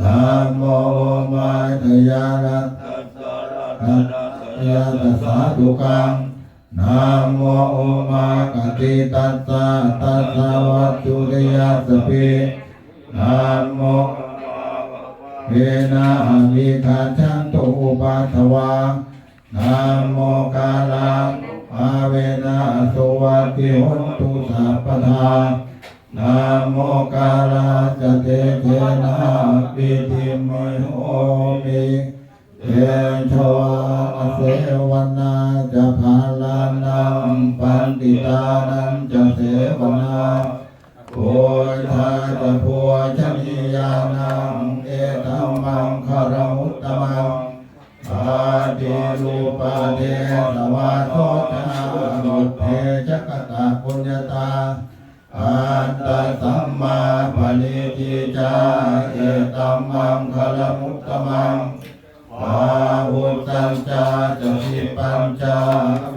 นะโมมาทยานะนะยาตสสาธุกังนะโมมากติตัสสะตัสสะวัตถุริยสสปินะโมเวนะอมิคาชันตุอุปัทวานะโมกาลังอาเวนะสุวัติหนตุสัพพทา นะโมกาลาจเตเทนะปิติมิโอมิเตโชอาเสวนาจะภาลานังปันติตานังจะเสวนาโพธาจะพัวชนียานังเอตัมมังคารมุตตมังอาติรูปาเทสวาโทจานุเทจกตาปุญญาตา อันตสัมมาปณิทิจาเอตัมมังคารมุตตมังปาหุตัญจาจะสิปัญจา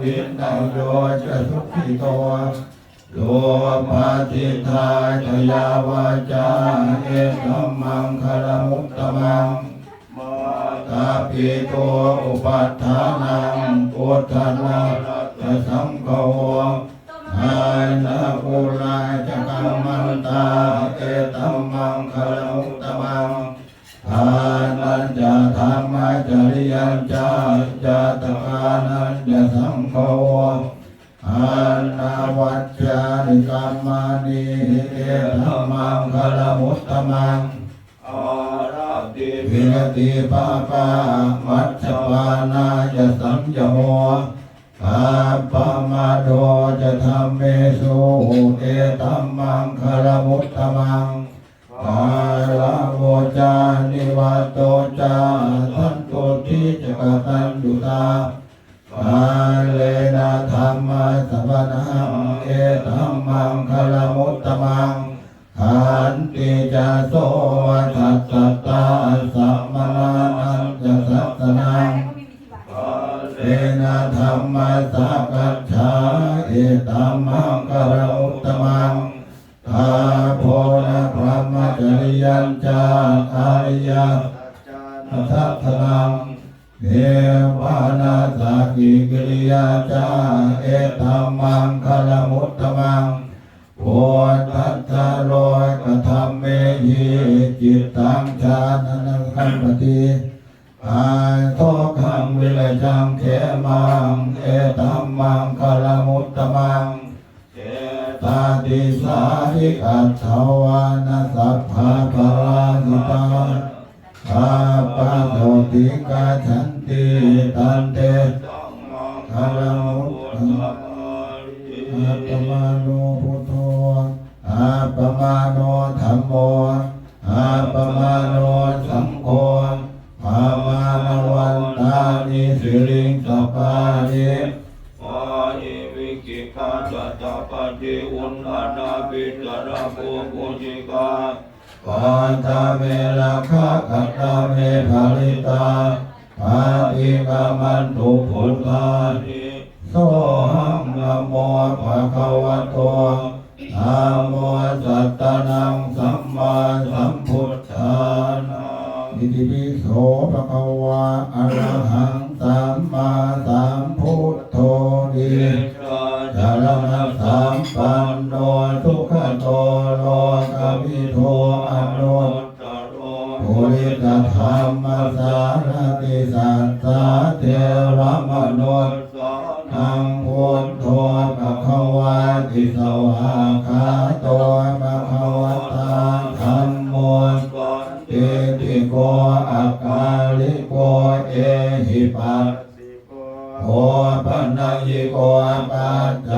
วินัยโยจะสุขิโตโลภะทิทาทยาวาจาเอตัมมังคารมุตตมังตาปิโตอุปัฏฐานังพุทธนาจะสังฆ นาภูราจะกัมมันตาเอตัมมังคามุตตมังทานันจะธรรมจริยัญจาจะตกานันจะสังฆอานาวัจจานิกรรมานิเอธัมมังคามุตตมังอาราติวิรติปาปามัจจปานาจะสัมยโมอาปามาโดจะทำเมสุเอตัมมังคารมุตตมังกาลโมจานิวัตโตจาทันตุทิจกตันดุตากาเลนะธรรมะสัพนังเอตัมมังคลมุตตมังขันติจะโส ยัญจาอาริยทัสสนังเทวานาสากิกิริยาจาเอตัมมังคลมุตตมังโพธัตตะโลยกธรรมเมหิจิตตังชาณนังคันปติอาโทคังวิเลจังเขมังเอตัมมังคลมุตตมังเจตาติสาหิกัตถวานาสัพพะปะราสิตา อาปาโติกาฉันติตันเตคารมุตพุทตมาริอาปมาโนพุทโธอาปมาโนธรรมโมอาปมาโนสังโฆปามานวันตานิสิริงสปานิวาหิวิกิกาจัตตาปฏิอุณนานาปิตระโกปุจิกา ปานตาเมลาคะกัตตาเมภาริตาปาติกามันตุพุทธานิโสหังนะโมภะคะวะโตนะโมสัตตานังสัมมาสัมพุทธานาอิติปิโสภะคะวะอะระหังสัมมาสัมพุทโธนิเอ ญิโกปัจจ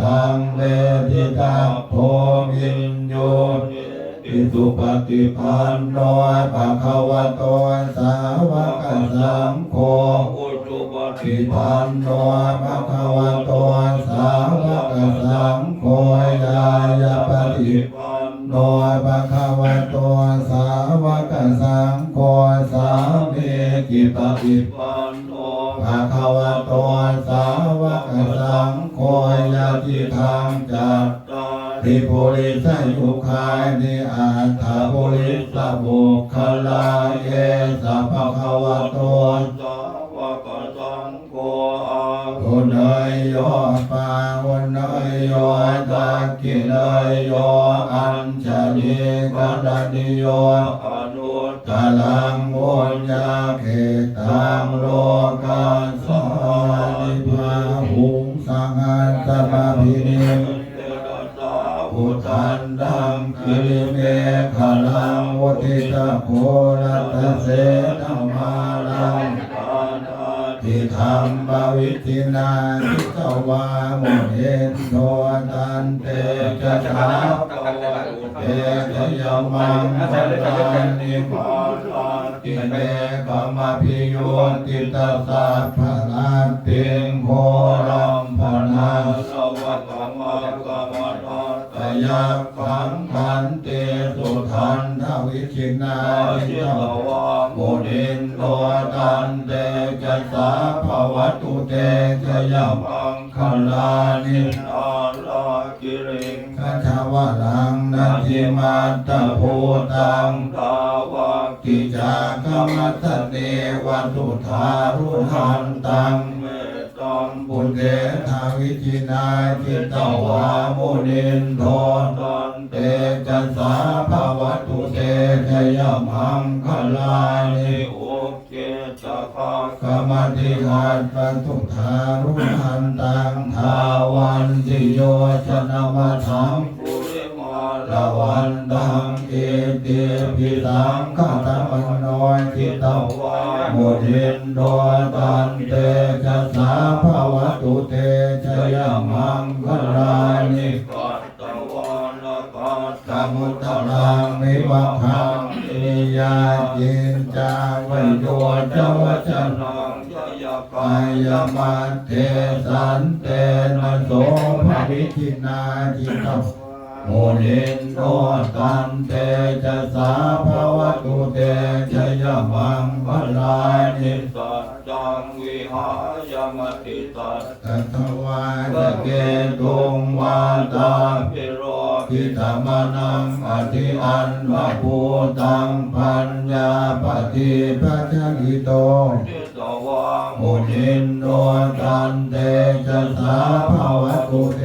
ตังเวทิตาโพมินโยติสุปฏิปันโนภะคะวะโตสาวกสังโฆอุจุปทิฏิปันโนภะคะวะโตสาวกสังโฆยายาปฏิปันโนภะคะวะโตสาวกสังโฆสามีกิปฏิปันโนภะคะวะโต ปุริสยุคายนิอัตถปุริสบุคลาเยสัพพะคะวะโตสาวกสังโฆอาอุเนยโยปาวุเนยโยตะกิเนยโยอัญชลีกรณิโยอนุตกาลังมุญญาเขตังโล วาโมเห็นโทตันเตจะชาเตชยมังพลานิพาลาติเมกมาพิโยติตาสาภาลาติงโครัมพนาสวัสดิ์มากมนาตยักขังขันเตสุทันทวิชินาจิตตววาโมดินโตตันเตจะสาภวตุเตจะยมัง คลานินาลากิริงคัจวะลังนาทิมาตะโพตังทาวากิจากรรมัตเนวันตุธารุหันตังเมตังปุเตทาวิจินาทิตวาโมนินโทตันเตจะสาภวตุเตจะยมังคลานิโอ กรรมติหัตปันตุธารุหันตังทาวันติโยชนะมาทังปุริมาละลาวันตังเอเตปิตังข้าตมันนอยทิตวาโมดินโดตันเตจะสาภาวตุเตจะยมังคลานิกัตตวานกัตกามุตตรังมิวัคัง ยาจินจาวิโยจวัจนะนังยยกกายมัตเทสันเตนโสภวิชินาจิตตโมนินโนตันเตจะสาภวตุเตจะยมังพลานิสัจจังวิหายมติตัสตัทวาตะเกตุงวาตาพิโรทิธรรมนังอธิอันวะภูตังปัญญาปฏิปัจจิโตจิตวาโมนินโนตันเตจะสาภวตุเต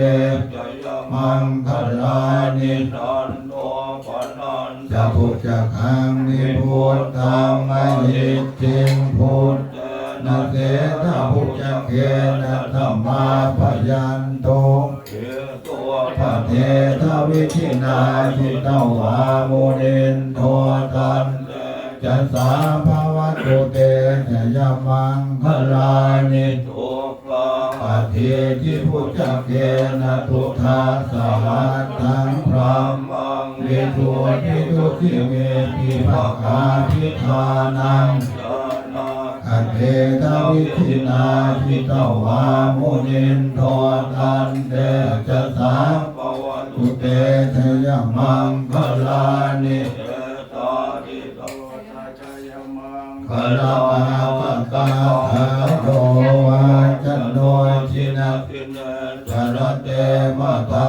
มังคลานินันโนปนันจะพุทธะคังนิพุทธังมหิติงพุทธเตนาเสทะพุทธะเกนะธรรมาปยันโต พระเททวิชินาทิตวาโมเดนโทตันจะสาภาวะโตเตจะยมังคลานิทุกขาปะเททิพุทธเกนะทุทาสหัสทังพรามังเวทุทิทุทิเวปิภาคาทิทานัง เททวิชินาทิตวาโมเดนโทตันเตจะสาปวันตุเตชยมังคลานิเตตาดิตวตาจยมังคลาปะตาหาโตวาจันโนชินาทินเนจรเตมะติหิ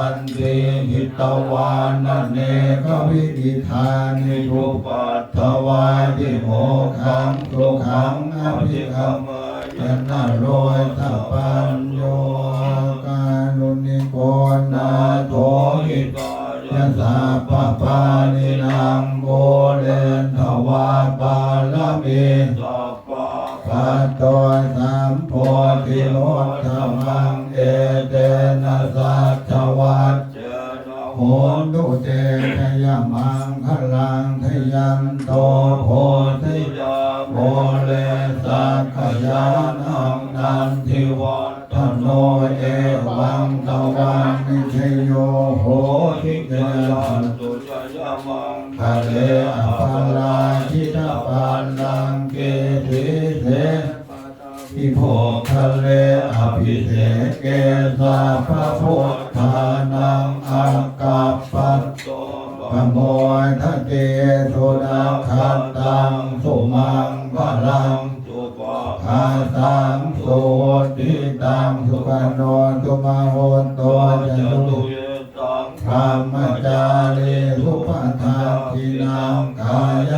ตวานันเนกวิดิธานิทุปัตถวาทิโมขังทุขังอภิธรรมยนะโรยทัพปัญโยกาลุนิโกนาโทหิตยะสาปะปานินางโมเลนทวาปาลมีสัพพะปัตโตสัมโพธิโมธรรมังเอเตนะสัจวัตเจนะโห ตุเตชยมังคลังทยันโตโพธิยาโมเลสักขยานังนันทิวัฒโนเอวังตวันนิชโยโหทิเกยายันตุจยมังทะเลอภาราชิตาปานังเกติเทอิโภทะเลอภิเทเกสาพระพุทธ ขโมยทะเกโทนาคันตังสุมังพลังสุปะภาสังสุติตังสุขโนสุมาโหนตัวจจตุตุเยตังภรรมจารีทุปทาทินังกาย